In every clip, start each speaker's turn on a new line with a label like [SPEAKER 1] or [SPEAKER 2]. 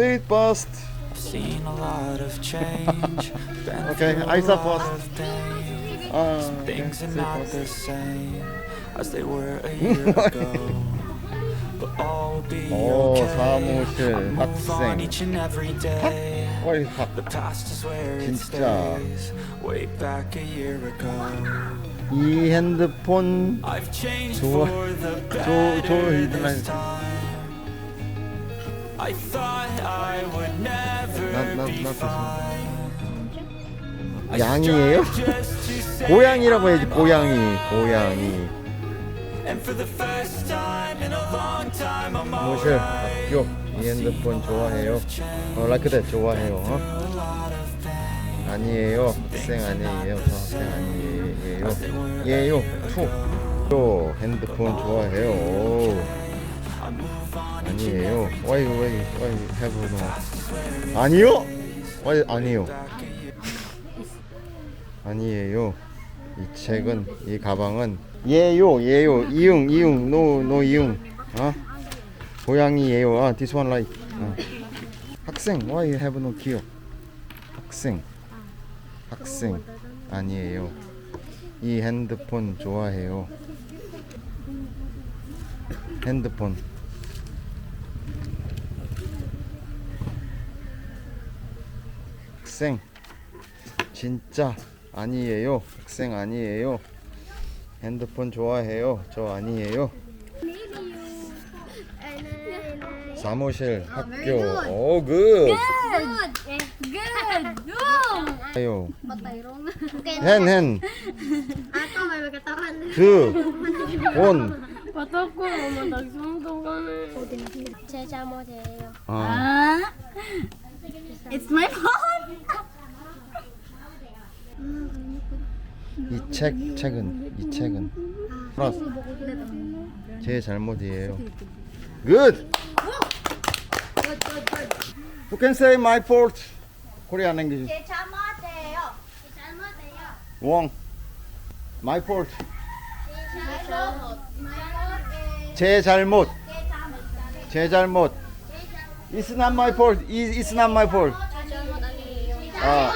[SPEAKER 1] It bust.
[SPEAKER 2] Seen a lot of change. been
[SPEAKER 1] Okay,
[SPEAKER 2] through
[SPEAKER 1] eyes
[SPEAKER 2] a
[SPEAKER 1] up,
[SPEAKER 2] lot
[SPEAKER 1] boss.
[SPEAKER 2] of days.
[SPEAKER 1] 아,
[SPEAKER 2] Things are
[SPEAKER 1] okay,
[SPEAKER 2] not
[SPEAKER 1] bust.
[SPEAKER 2] the same as they were a year ago. But all will be
[SPEAKER 1] 오,
[SPEAKER 2] okay.
[SPEAKER 1] 사무실
[SPEAKER 2] I move on
[SPEAKER 1] 학생.
[SPEAKER 2] each and every day.
[SPEAKER 1] 어이, 학.
[SPEAKER 2] The past is where it
[SPEAKER 1] 진짜.
[SPEAKER 2] stays. Way back a year ago.
[SPEAKER 1] 이 핸드폰
[SPEAKER 2] I've changed
[SPEAKER 1] 좋아.
[SPEAKER 2] for the I thought I would never
[SPEAKER 1] 나- 나-
[SPEAKER 2] be
[SPEAKER 1] 나
[SPEAKER 2] fine.
[SPEAKER 1] 양이에요?
[SPEAKER 2] strive just to say
[SPEAKER 1] 고양이라고 해야지 고양이. 고양이
[SPEAKER 2] And for the first time in a long time I'm
[SPEAKER 1] 사무실
[SPEAKER 2] alright.
[SPEAKER 1] 학교 이 핸드폰 좋아해요 어 라크대 좋아해요 어? 아니에요 학생 아니에요 저 학생 아니에요 예요 투 핸드폰 좋아해요 아니에요. 와이 와이 해보노 아니요? 와이 아니요?
[SPEAKER 2] a year.
[SPEAKER 1] 아니에요. 이 책은 이 가방은 예요 예요. 이응 이응. 노노 이응. 어? 고양이예요. 아 this one like 어. 학생 why you have no 기억 학생. 학생. 아니에요. 이 핸드폰 좋아해요. 핸드폰 학생 진짜 아니에요. 학생 아니에요. 핸드폰 좋아해요. 저 아니에요. 사무실, 학교. 오, 굿.
[SPEAKER 3] Good. Good. Boom.
[SPEAKER 1] 아요.
[SPEAKER 4] Matagsundo ka na.
[SPEAKER 3] Checha mo, Cheyo.
[SPEAKER 1] 아,
[SPEAKER 4] Ah? It's my fault?
[SPEAKER 1] 이 책, 책은, 이 책은. 플러스. 제 잘못이에요. 굿. You can say my fault. Korean English.
[SPEAKER 3] Cheyo. Checha mo, Cheyo.
[SPEAKER 1] wrong. My fault.
[SPEAKER 3] Checha mo.
[SPEAKER 1] 제 잘못. 제 잘못. It's not my fault. It- It's not my fault. 아,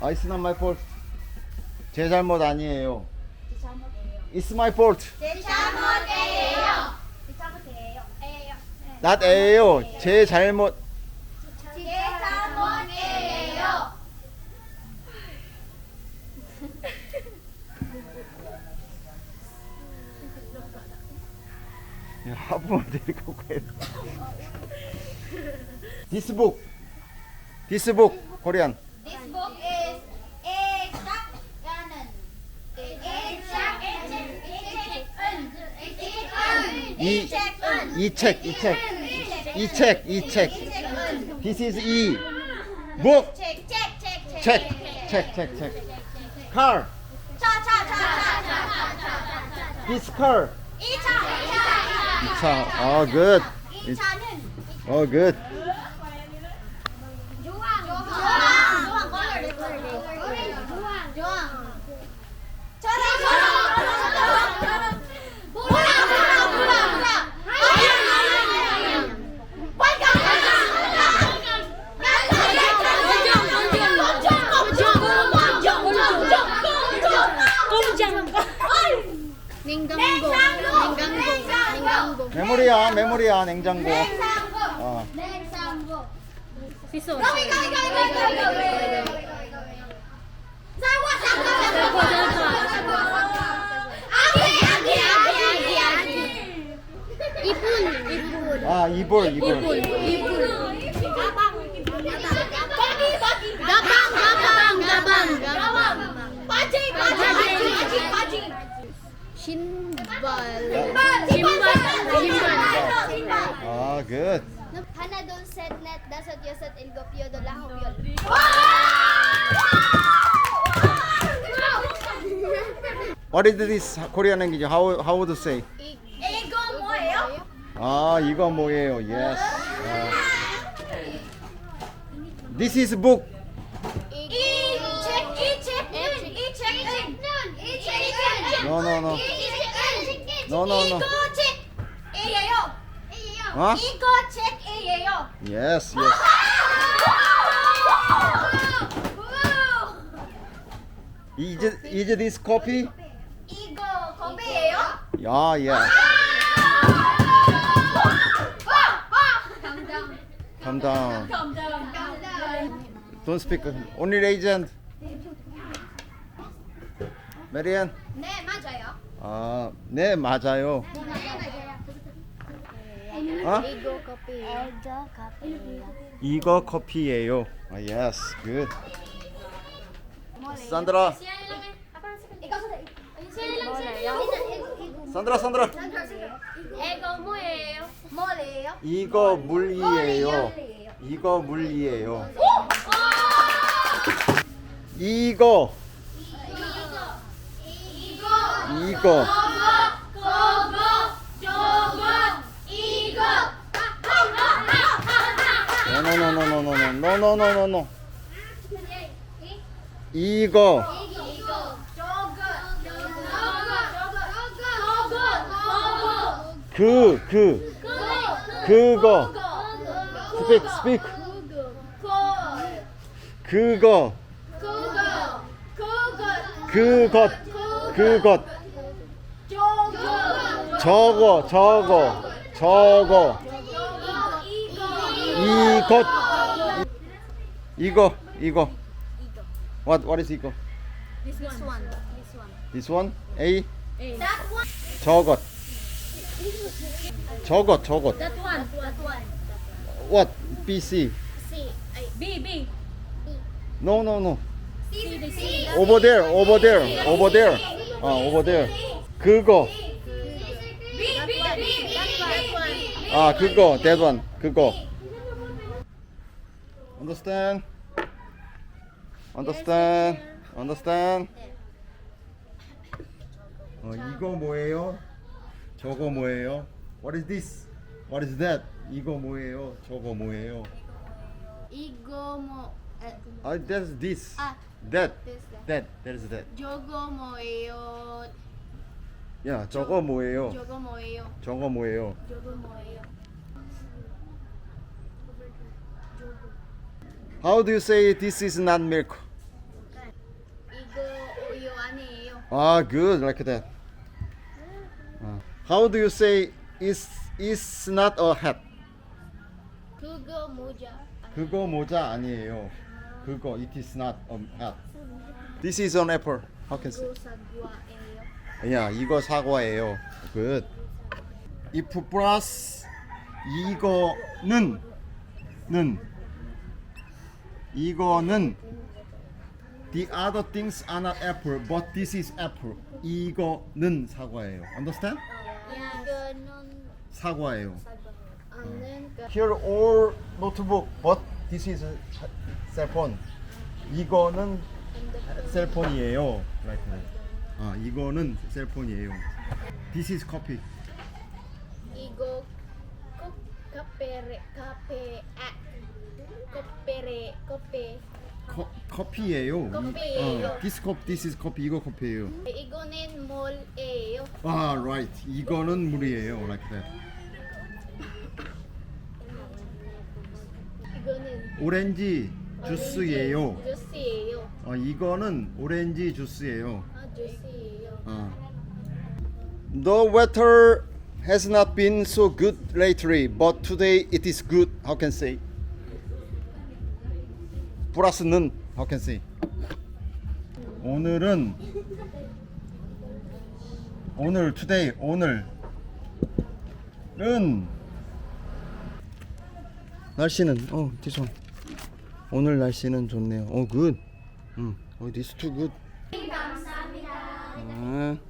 [SPEAKER 1] 아, it's not my fault. 제 잘못 아니에요. It's my fault.
[SPEAKER 3] Checha mo, Cheyo. Cheyo.
[SPEAKER 1] Not 에요. 제 잘못.
[SPEAKER 3] Mo, Cheyo.
[SPEAKER 1] 야, 하부만 데리고 가요. This book. This book. Korean.
[SPEAKER 3] This book is Ganon. Echak
[SPEAKER 1] 이, 이 책, 이 책. 이 책, 이 책. This is 이. book.
[SPEAKER 3] Check, check, check,
[SPEAKER 1] 책, 책, 책, 책. car.
[SPEAKER 3] 차, 차, 차, 차, 차, 차, 차.
[SPEAKER 1] This car.
[SPEAKER 3] 이 차, 이 차, 이 차.
[SPEAKER 1] 차. 어, good.
[SPEAKER 3] 이 차는
[SPEAKER 1] 어, good.
[SPEAKER 3] 조항, 조항, 조항, 컬러, 컬러, 조항, 조항. 저랑, 저랑, 저랑, 저랑. 보라, 보라, 보라, 보라. 아니, 아니, 아니, 아니. 빨강, 빨강, 빨강. 냉장고, 냉장고, 냉장고.
[SPEAKER 1] 메모리야, 메모리야, 냉장고.
[SPEAKER 3] 냉장고,
[SPEAKER 1] 어.
[SPEAKER 3] 사과, 사과, 사과. 아기, 아기, 아기, 아기, 아기. 이불, 이불.
[SPEAKER 1] 아, 이불, 이불.
[SPEAKER 3] 이불. 가방, 가방, 가방, 가방. 신 발. 신발, 신발, 신발, 신발.
[SPEAKER 1] 아, good.
[SPEAKER 3] 하나 둘셋 넷 다섯 여섯 일곱 여덟 아홉 열
[SPEAKER 1] What is this Korean language? How how to say?
[SPEAKER 3] 이거 뭐예요?
[SPEAKER 1] 아, 이거 뭐예요? Yes. 아. This is book.
[SPEAKER 3] 이책이책이책이책
[SPEAKER 1] No, no, no. No, no, no.
[SPEAKER 3] Ego
[SPEAKER 1] check
[SPEAKER 3] AAO. AAO. Huh? Ego check AAO.
[SPEAKER 1] Yes, yes. Is, is this coffee?
[SPEAKER 3] 이거 건배예요?
[SPEAKER 1] Yeah, yeah. Calm down. Don't speak. Only agent. Marian.
[SPEAKER 3] 네, 맞아요.
[SPEAKER 1] 아, 네 맞아요. 어?
[SPEAKER 3] 이거 커피. 이거 커피예요.
[SPEAKER 1] 이거 커피예요. 아, yes, good. 산드라? 산드라, 산드라.
[SPEAKER 3] 이거 뭐예요? 뭐예요?
[SPEAKER 1] 이거 물이에요. 이거 물이에요. 이거, 이거. No, no, no, no, no, no, no, no, no, no, no. 이거, 그, 그, 그거. Speak, speak. 그거, 그것, 그것. 저거, 저거, 저거. 이것. 이거, 이거. What, what is 이거?
[SPEAKER 3] This one. This one.
[SPEAKER 1] This one? A?
[SPEAKER 3] That one.
[SPEAKER 1] 저것. 저것, 저것.
[SPEAKER 3] That one. That one.
[SPEAKER 1] What? B, C.
[SPEAKER 3] C.
[SPEAKER 4] B B
[SPEAKER 1] No, no, no.
[SPEAKER 3] C. C.
[SPEAKER 1] Over there, over there, over there. 어, over there. 그거.
[SPEAKER 3] B. B. B. That one.
[SPEAKER 1] 아, 그거. That one. 그거. Understand? Understand? Understand? 어, 이거 뭐예요? 저거 뭐예요? What is this? What is that? 이거 뭐예요? 저거 뭐예요?
[SPEAKER 3] 이거 뭐
[SPEAKER 1] 아, that's this.
[SPEAKER 3] 아.
[SPEAKER 1] That. That. That is that.
[SPEAKER 3] 저거 뭐예요?
[SPEAKER 1] 야, 저거 뭐예요?
[SPEAKER 3] 저거 뭐예요?
[SPEAKER 1] 저거 뭐예요?
[SPEAKER 3] 저거 뭐예요?
[SPEAKER 1] How do you say this is not milk?
[SPEAKER 3] 이거 우유 아니에요.
[SPEAKER 1] Ah, good, like that. Uh, how do you say is is not a hat?
[SPEAKER 3] 그거 모자.
[SPEAKER 1] 그거 모자 아니에요. 그거 it is not a hat. This is an apple. How can say?
[SPEAKER 3] 이거 사과 예요.
[SPEAKER 1] 야, 이거 사과예요. Good. if plus 이거는 는 이거는 the other things are not apple but this is apple. 이거는 사과예요. Understand?
[SPEAKER 3] 이거는
[SPEAKER 1] 사과예요.
[SPEAKER 3] 아는 그
[SPEAKER 1] Here all notebook but this is cell phone. 이거는 셀폰이에요. Like that. 아, 이거는 셀폰이에요. This is coffee.
[SPEAKER 3] 이거 컵 카페레 카페 아 커,
[SPEAKER 1] 커피예요.
[SPEAKER 3] 커피예요.
[SPEAKER 1] 어, this cup, this is coffee. 이거 커피예요.
[SPEAKER 3] 이거는 몰예요.
[SPEAKER 1] 아, right. 이거는 물이에요. Like that.
[SPEAKER 3] 이거는
[SPEAKER 1] 오렌지 주스예요.
[SPEAKER 3] 주스예요.
[SPEAKER 1] 어, 이거는 오렌지 주스예요.
[SPEAKER 3] 아.
[SPEAKER 1] 어. The weather has not been so good lately, but today it is good. How can say? 플러스는 how can say? 오늘은 오늘 today 오늘은 날씨는 어 this one 오늘 날씨는 좋네요. 어 good. 음, 어 this too good. 嗯。